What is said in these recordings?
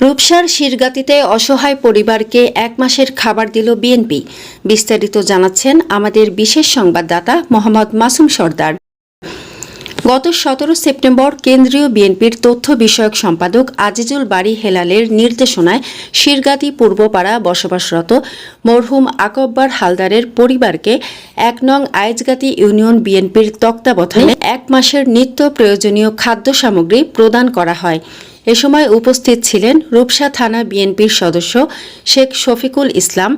রূপসার শিরগাতিতে অসহায় পরিবারকে এক মাসের খাবার দিল বিএনপি। বিস্তারিত জানাচ্ছেন আমাদের বিশেষ সংবাদদাতা মোহাম্মদ মাসুম সর্দার। গত সতেরো সেপ্টেম্বর কেন্দ্রীয় বিএনপির তথ্য বিষয়ক সম্পাদক আজিজুল বাড়ি হেলালের নির্দেশনায় শিরগাতি পূর্বপাড়া বসবাসরত মরহুম আকব্বর হালদারের পরিবারকে এক নং আইজগাতি ইউনিয়ন বিএনপির তত্ত্বাবধানে এক মাসের নিত্য প্রয়োজনীয় খাদ্য সামগ্রী প্রদান করা হয়। এ সময় উপস্থিত ছিলেন রূপসা থানা বিএনপির সদস্য শেখ শফিকুল ইসলাম,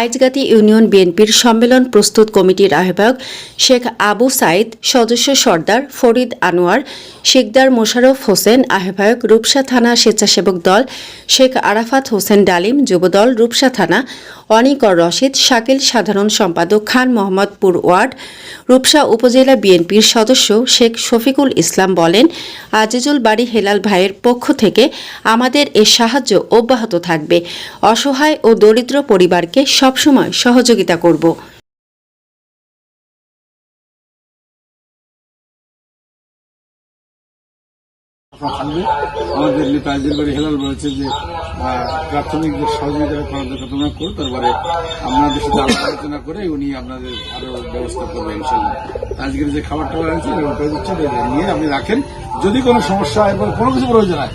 আইজগাতি ইউনিয়ন বিএনপির সম্মেলন প্রস্তুত কমিটির আহ্বায়ক শেখ আবু সাইদ, সদস্য সর্দার ফরিদ আনোয়ার শেখদার মোশারফ হোসেন, আহ্বায়ক রূপসা থানা স্বেচ্ছাসেবক দল শেখ আরাফাত হোসেন ডালিম, যুবদল রূপসা থানা অনিকর রশেদ, শাকিল সাধারণ সম্পাদক খান মোহাম্মদপুর ওয়ার্ড, রূপসা উপজেলা বিএনপির সদস্য শেখ শফিকুল ইসলাম বলেন, আজিজুল বাড়ি হেলাল ভাইয়ের পক্ষ থেকে আমাদের এ সাহায্য অব্যাহত থাকবে। অসহায় ও দরিদ্র পরিবারকে সবসময় সহযোগিতা করব। থাকবে। আমাদের নেতা আজিলবাড়ি হেলাল বলেছে যে প্রাথমিক যে সহযোগিতা করার দরকার তোমরা করো, তারপরে আপনাদের সাথে আলোচনা করে উনি আপনাদের আরও ব্যবস্থা করবেন ইনশাল্লাহ আজকের যে খাবার টাবার দিচ্ছে নিয়ে আপনি রাখেন। যদি কোনো সমস্যা হয় বা কোনো কিছু প্রয়োজন হয়,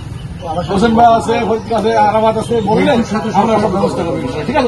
হোসেন ভাই আছে আছে আরামাত আছে, বললেন, আমরা সব ব্যবস্থা করবেন ঠিক আছে?